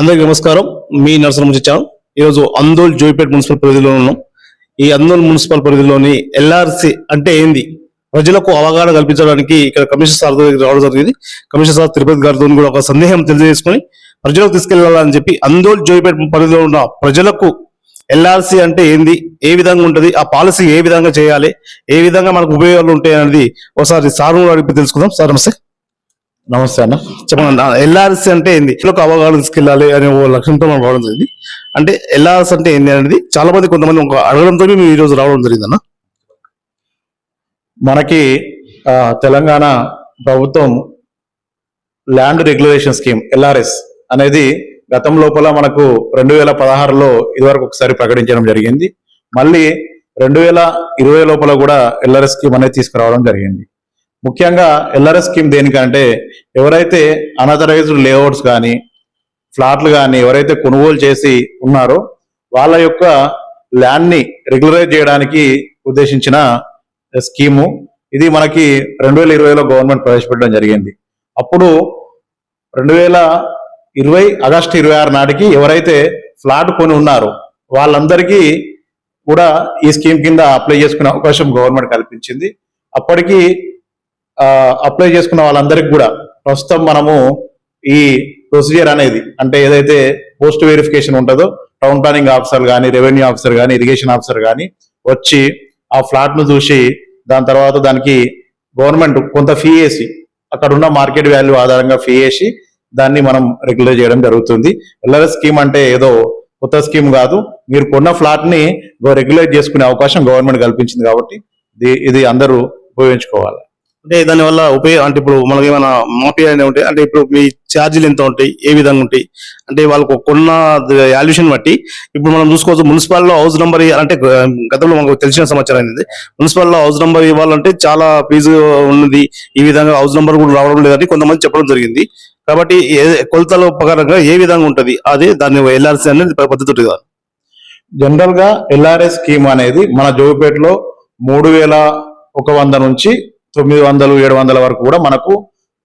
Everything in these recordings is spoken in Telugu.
అందరికీ నమస్కారం. మీ నరసరం వచ్చాను ఈరోజు అందోల్ జోయిపేట మున్సిపల్ పరిధిలో ఉన్నాం. ఈ అందోల్ మున్సిపల్ పరిధిలోని ఎల్ఆర్సి అంటే ఏంది? ప్రజలకు అవగాహన కల్పించడానికి ఇక్కడ కమిషనర్ సార్ దగ్గర రావడం జరిగింది. కమిషనర్ సార్ తిరుపతి గారితో కూడా ఒక సందేహం తెలియజేసుకొని ప్రజలకు తీసుకెళ్ళాలని చెప్పి అందోల్ జోయిపేట పరిధిలో ఉన్న ప్రజలకు ఎల్ఆర్సి అంటే ఏంది? ఏ విధంగా ఉంటుంది? ఆ పాలసీ ఏ విధంగా చేయాలి? ఏ విధంగా మనకు ఉపయోగాలు ఉంటాయి అనేది ఒకసారి సార్ అడిగి తెలుసుకుందాం. సార్ నమస్తే. నమస్తే అన్న. చెప్పండి ఎల్ఆర్ఎస్ అంటే ఏంది? ఒక అవగాహన స్కిల్లాలి అనే ఓ లక్ష్యంతో మనం రావడం జరిగింది. అంటే ఎల్ఆర్ఎస్ అంటే ఏంది అనేది చాలా మంది కొంతమంది ఒక అడగడంతో మేము ఈ రోజు రావడం జరిగింది అన్న. మనకి తెలంగాణ ప్రభుత్వం ల్యాండ్ రెగ్యులేషన్ స్కీమ్ ఎల్ఆర్ఎస్ అనేది గతం లోపల మనకు రెండు వేల పదహారులో ఇదివరకు ఒకసారి ప్రకటించడం జరిగింది. మళ్ళీ రెండు వేల ఇరవై లోపల కూడా ఎల్ఆర్ఎస్ స్కీమ్ అనేది తీసుకురావడం జరిగింది. ముఖ్యంగా ఎల్ఆర్ఎస్ స్కీమ్ దేనికంటే ఎవరైతే అనథరైజ్డ్ లేఅవుట్స్ కానీ ఫ్లాట్లు కానీ ఎవరైతే కొనుగోలు చేసి ఉన్నారో వాళ్ళ యొక్క ల్యాండ్ని రెగ్యులరైజ్ చేయడానికి ఉద్దేశించిన స్కీము. ఇది మనకి రెండు వేల ఇరవైలో గవర్నమెంట్ ప్రవేశపెట్టడం జరిగింది. అప్పుడు రెండు వేల ఇరవై ఆగస్టు ఇరవై ఆరు నాటికి ఎవరైతే ఫ్లాట్ కొని ఉన్నారో వాళ్ళందరికీ కూడా ఈ స్కీమ్ కింద అప్లై చేసుకునే అవకాశం గవర్నమెంట్ కల్పించింది. అప్పటికి అప్లై చేసుకున్న వాళ్ళందరికీ కూడా ప్రస్తుతం మనము ఈ ప్రొసీజర్ అనేది అంటే ఏదైతే పోస్ట్ వెరిఫికేషన్ ఉంటుందో టౌన్ ప్లానింగ్ ఆఫీసర్ కానీ రెవెన్యూ ఆఫీసర్ కానీ ఇరిగేషన్ ఆఫీసర్ కానీ వచ్చి ఆ ఫ్లాట్ను చూసి దాని తర్వాత దానికి గవర్నమెంట్ కొంత ఫీ వేసి అక్కడ ఉన్న మార్కెట్ వాల్యూ ఆధారంగా ఫీ వేసి దాన్ని మనం రెగ్యులర్ చేయడం జరుగుతుంది. ఎల్ఆర్ఎస్ స్కీమ్ అంటే ఏదో కొత్త స్కీమ్ కాదు. మీరు కొన్న ఫ్లాట్ని రెగ్యులేట్ చేసుకునే అవకాశం గవర్నమెంట్ కల్పించింది కాబట్టి ఇది- ఇది అందరూ ఉపయోగించుకోవాలి. అంటే దానివల్ల ఉపయోగం అంటే ఇప్పుడు మనకి ఏమైనా మాఫియా ఉంటాయి అంటే ఇప్పుడు మీ ఛార్జీలు ఎంత ఉంటాయి ఏ విధంగా ఉంటాయి? అంటే వాళ్ళకు కొన్న వాల్యుయేషన్ బట్టి ఇప్పుడు మనం చూసుకోవచ్చు మున్సిపాల్లో హౌస్ నెంబర్ అంటే గతంలో మనకు తెలిసిన సమాచారం అనేది మున్సిపాల్లో హౌస్ నెంబర్ ఇవ్వాలంటే చాలా ఫీజు ఉన్నది ఈ విధంగా హౌస్ నెంబర్ కూడా రావడం లేదని కొంతమంది చెప్పడం జరిగింది. కాబట్టి ఏ- కొలతల ప్రకారంగా ఏ విధంగా ఉంటుంది? అది దాన్ని ఎల్ఆర్సీ అనేది పద్ధతి ఉంటుంది కదా. జనరల్గా ఎల్ఆర్ఎస్ స్కీమ్ అనేది మన జోగిపేటలో మూడు వేల ఒక వంద నుంచి తొమ్మిది వందలు ఏడు వందల వరకు కూడా మనకు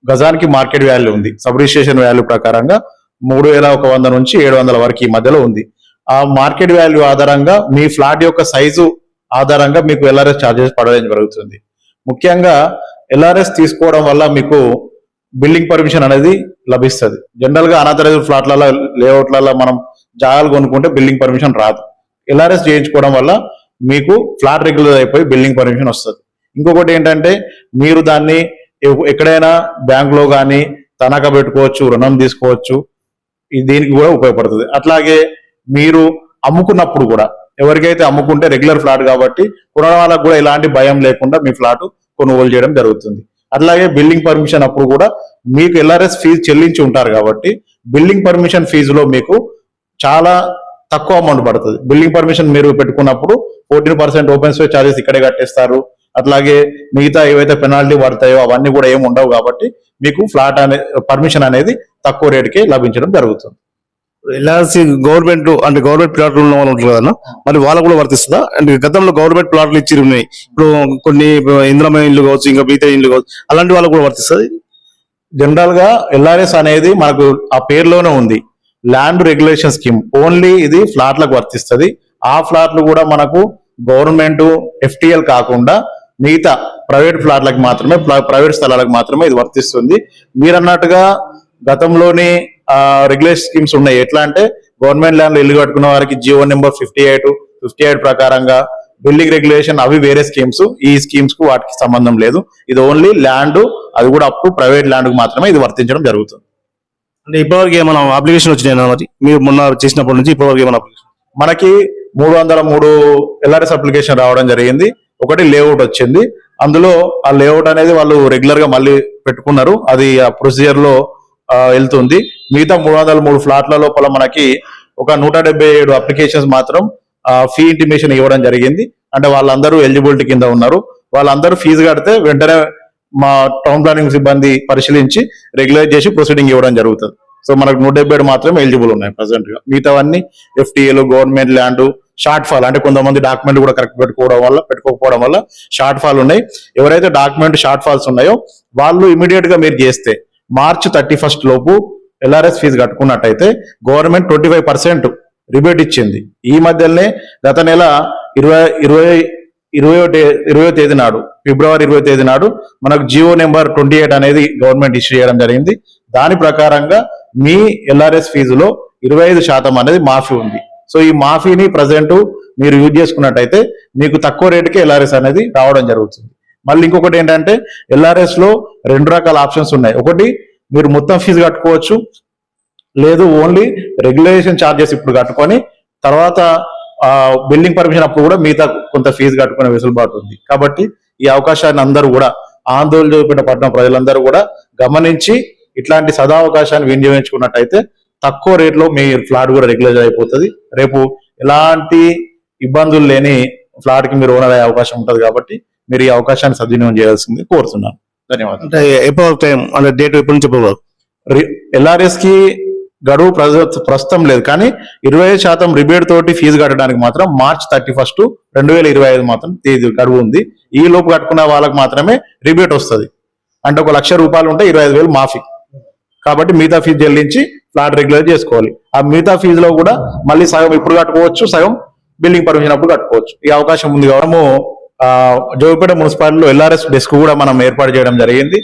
గజానికి మార్కెట్ వాల్యూ ఉంది. సబ్ రిజిస్ట్రేషన్ వాల్యూ ప్రకారంగా మూడు వేల ఒక వంద నుంచి ఏడు వందల వరకు ఈ మధ్యలో ఉంది. ఆ మార్కెట్ వాల్యూ ఆధారంగా మీ ఫ్లాట్ యొక్క సైజు ఆధారంగా మీకు ఎల్ఆర్ఎస్ ఛార్జెస్ పడడం జరుగుతుంది. ముఖ్యంగా ఎల్ఆర్ఎస్ తీసుకోవడం వల్ల మీకు బిల్డింగ్ పర్మిషన్ అనేది లభిస్తుంది. జనరల్గా అనాథరైజ్డ్ ఫ్లాట్లలో లేఅవుట్లలో మనం జాగాలు కొనుక్కుంటే బిల్డింగ్ పర్మిషన్ రాదు. ఎల్ఆర్ఎస్ చేయించుకోవడం వల్ల మీకు ఫ్లాట్ రెగ్యులర్ అయిపోయి బిల్డింగ్ పర్మిషన్ వస్తుంది. ఇంకొకటి ఏంటంటే మీరు దాన్ని ఎక్కడైనా బ్యాంకులో కానీ తనఖా పెట్టుకోవచ్చు రుణం తీసుకోవచ్చు దీనికి కూడా ఉపయోగపడుతుంది. అట్లాగే మీరు అమ్ముకున్నప్పుడు కూడా ఎవరికైతే అమ్ముకుంటే రెగ్యులర్ ఫ్లాట్ కాబట్టి కొనడం వాళ్ళకు కూడా ఎలాంటి భయం లేకుండా మీ ఫ్లాట్ కొనుగోలు చేయడం జరుగుతుంది. అట్లాగే బిల్డింగ్ పర్మిషన్ అప్పుడు కూడా మీకు ఎల్ఆర్ఎస్ ఫీజు చెల్లించి ఉంటారు కాబట్టి బిల్డింగ్ పర్మిషన్ ఫీజులో మీకు చాలా తక్కువ అమౌంట్ పడుతుంది. బిల్డింగ్ పర్మిషన్ మీరు పెట్టుకున్నప్పుడు fourteen percent open space charges ఇక్కడే కట్టేస్తారు. అట్లాగే మిగతా ఏవైతే పెనాల్టీ పడతాయో అవన్నీ కూడా ఏమి ఉండవు కాబట్టి మీకు ఫ్లాట్ అనే పర్మిషన్ అనేది తక్కువ రేటుకే లభించడం జరుగుతుంది. ఎల్ఆర్సీ గవర్నమెంట్ అంటే గవర్నమెంట్ ప్లాట్లు ఉన్న వాళ్ళు ఉంటారు కదా మరి వాళ్ళకు కూడా వర్తిస్తుందా? అంటే గతంలో గవర్నమెంట్ ప్లాట్లు ఇచ్చి ఉన్నాయి. ఇప్పుడు కొన్ని ఇంద్రమైన ఇల్లు కావచ్చు ఇంకా మిగతా ఇల్లు కావచ్చు అలాంటి వాళ్ళకు కూడా వర్తిస్తుంది? జనరల్గా ఎల్ఆర్ఎస్ అనేది మనకు ఆ పేరులోనే ఉంది. ల్యాండ్ రెగ్యులేషన్ స్కీమ్ ఓన్లీ ఇది ఫ్లాట్లకు వర్తిస్తుంది. ఆ ఫ్లాట్లు కూడా మనకు గవర్నమెంట్ ఎఫ్టిఎల్ కాకుండా మిగతా ప్రైవేట్ ఫ్లాట్లకు మాత్రమే ప్రైవేట్ స్థలాలకు మాత్రమే ఇది వర్తిస్తుంది. మీరు అన్నట్టుగా గతంలోని రెగ్యులేషన్ స్కీమ్స్ ఉన్నాయి. ఎట్లా అంటే గవర్నమెంట్ ల్యాండ్ ఇల్లు కట్టుకున్న వారికి GO number fifty eight fifty eight ప్రకారంగా బిల్డింగ్ రెగ్యులేషన్ అవి వేరే స్కీమ్స్ ఈ స్కీమ్స్కు వాటికి సంబంధం లేదు. ఇది ఓన్లీ ల్యాండ్ అది కూడా అప్ టు ప్రైవేట్ ల్యాండ్కు మాత్రమే ఇది వర్తించడం జరుగుతుంది. అంటే ఇప్పటివరకు ఏమైనా అప్లికేషన్ వచ్చినాయి మరి మీరు మొన్న చేసినప్పటి నుంచి ఇప్పటివరకు ఏమైనా మనకి మూడు వందల మూడు ఎల్ఆర్ఎస్ అప్లికేషన్ రావడం జరిగింది. ఒకటి లేఅవుట్ వచ్చింది. అందులో ఆ లేఅవుట్ అనేది వాళ్ళు రెగ్యులర్గా మళ్ళీ పెట్టుకున్నారు. అది ఆ ప్రొసీజర్లో వెళ్తుంది. మిగతా మూడు వందల మూడు ఫ్లాట్ల లోపల మనకి ఒక నూట డెబ్బై ఏడు అప్లికేషన్స్ మాత్రం ఫీ ఇంటిమేషన్ ఇవ్వడం జరిగింది. అంటే వాళ్ళందరూ ఎలిజిబిలిటీ కింద ఉన్నారు. వాళ్ళందరూ ఫీజు కడితే వెంటనే మా టౌన్ ప్లానింగ్ సిబ్బంది పరిశీలించి రెగ్యులైజ్ చేసి ప్రొసీడింగ్ ఇవ్వడం జరుగుతుంది. సో మనకు నూట డెబ్బై ఏడు మాత్రమే ఎలిజిబుల్ ఉన్నాయి ప్రజెంట్గా. మిగతావన్నీ ఎఫ్టీఏలు గవర్నమెంట్ ల్యాండ్ షార్ట్ ఫాల్ అంటే కొంతమంది డాక్యుమెంట్ కూడా కరెక్ట్ పెట్టుకోవడం వల్ల పెట్టుకోకపోవడం వల్ల షార్ట్ ఫాల్ ఉన్నాయి. ఎవరైతే డాక్యుమెంట్ షార్ట్ ఫాల్స్ ఉన్నాయో వాళ్ళు ఇమీడియట్గా మీరు చేస్తే మార్చ్ థర్టీ ఫస్ట్ లోపు LRS fee కట్టుకున్నట్టయితే government twenty five percent rebate ఇచ్చింది. ఈ మధ్యనే గత నెల ఇరవై ఇరవై ఇరవై ఇరవై తేదీ నాడు ఫిబ్రవరి ఇరవై తేదీ నాడు మనకు జియో నెంబర్ ట్వంటీ ఎయిట్ అనేది గవర్నమెంట్ ఇష్యూ చేయడం జరిగింది. దాని ప్రకారంగా మీ ఎల్ఆర్ఎస్ ఫీజులో ఇరవై ఐదు శాతం అనేది మాఫీ ఉంది. సో ఈ మాఫీని ప్రజెంట్ మీరు యూజ్ చేసుకున్నట్టయితే మీకు తక్కువ రేటుకే ఎల్ఆర్ఎస్ అనేది రావడం జరుగుతుంది. మళ్ళీ ఇంకొకటి ఏంటంటే ఎల్ఆర్ఎస్లో రెండు రకాల ఆప్షన్స్ ఉన్నాయి. ఒకటి మీరు మొత్తం ఫీజు కట్టుకోవచ్చు. లేదు ఓన్లీ రెగ్యులేషన్ ఛార్జెస్ ఇప్పుడు కట్టుకొని తర్వాత బిల్డింగ్ పర్మిషన్ అప్పుడు కూడా మిగతా కొంత ఫీజు కట్టుకునే వెసులుబాటు ఉంది. కాబట్టి ఈ అవకాశాన్ని అందరూ కూడా ఆందోళన చూపిన పట్టణ ప్రజలందరూ కూడా గమనించి ఇట్లాంటి సదా అవకాశాన్ని వినియోగించుకున్నట్టయితే తక్కువ రేట్లో మీ ఫ్లాట్ కూడా రెగ్యులర్ అయిపోతుంది. రేపు ఎలాంటి ఇబ్బందులు లేని ఫ్లాట్కి మీరు ఓనర్ అయ్యే అవకాశం ఉంటుంది కాబట్టి మీరు ఈ అవకాశాన్ని సద్వినియోగం చేయాల్సింది కోరుతున్నాను. ధన్యవాదాలు. అంటే టైం అంటే డేట్ ఎప్పటి నుంచి ఎప్పటి వరకు ఎల్ఆర్ఎస్కి గడువు ప్రస్తుతం లేదు కానీ ఇరవై ఐదు శాతం రిబేట్ తోటి ఫీజు కట్టడానికి మాత్రం మార్చ్ థర్టీ ఫస్ట్ రెండు వేల ఇరవై ఐదు మాత్రం తేదీ గడువు ఉంది. ఈ లోపు కట్టుకున్న వాళ్ళకి మాత్రమే రిబేట్ వస్తుంది. అంటే ఒక లక్ష రూపాయలు ఉంటే ఇరవై ఐదు వేలు మాఫీ. కాబట్టి మిగతా ఫీజు చెల్లించి ఫ్లాట్ రెగ్యులర్ చేసుకోవాలి. ఆ మిగతా ఫీజులో కూడా మళ్ళీ సగం ఇప్పుడు కట్టుకోవచ్చు సగం బిల్డింగ్ పర్మిషన్ అప్పుడు కట్టుకోవచ్చు. ఈ అవకాశం ఉంది కాబట్టి మనము జోగిపేట మున్సిపాలిటీలో ఎల్ఆర్ఎస్ డెస్క్ కూడా మనం ఏర్పాటు చేయడం జరిగింది.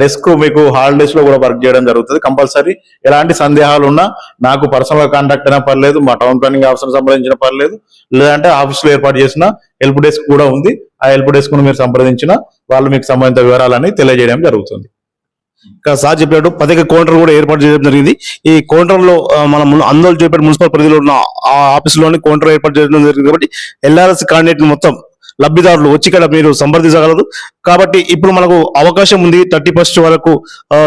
డెస్క్ మీకు హాలిడేస్లో కూడా వర్క్ చేయడం జరుగుతుంది. కంపల్సరీ ఎలాంటి సందేహాలు ఉన్నా నాకు పర్సనల్ కాంటాక్ట్ అయినా పర్లేదు మా టౌన్ ప్లానింగ్ ఆఫీసర్ సంప్రదించిన పర్లేదు లేదంటే ఆఫీస్లో ఏర్పాటు చేసిన హెల్ప్ డెస్క్ కూడా ఉంది. ఆ హెల్ప్ డెస్క్ను మీరు సంప్రదించిన వాళ్ళు మీకు సంబంధిత వివరాలని తెలియజేయడం జరుగుతుంది. ఇక్కడ సార్ చెప్పినట్టు పథక కౌంటర్ కూడా ఏర్పాటు చేయడం జరిగింది. ఈ కౌంటర్లో లో అందరూ మన చేపేట మున్సిపల్ పరిధిలో ఉన్న ఆ ఆఫీస్లోని కౌంటర్ ఏర్పాటు చేయడం జరిగింది కాబట్టి ఎల్ఆర్ఎస్ క్యాండిడేట్ మొత్తం లబ్ధిదారులు వచ్చి ఇక్కడ మీరు సంప్రదించగలరు. కాబట్టి ఇప్పుడు మనకు అవకాశం ఉంది థర్టీ ఫస్ట్ వరకు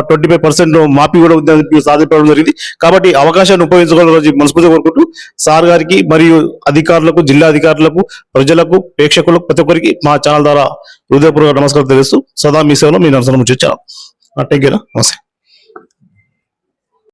ట్వంటీ ఫైవ్ పర్సెంట్ మాఫీ కూడా ఉందని అని సార్ జరిగింది. కాబట్టి అవకాశాన్ని ఉపయోగించుకోవాలని మనస్ఫూర్తిగా కోరుకుంటూ సార్ గారికి మరియు అధికారులకు జిల్లా అధికారులకు ప్రజలకు ప్రేక్షకులకు ప్రతి ఒక్కరికి మా ఛానల్ ద్వారా హృదయపూర్వక నమస్కారం తెలుస్తూ సదా మీ సేవలో మీ నరసనం వచ్చాను ടേക്ക് കെയർ നമസ്തേ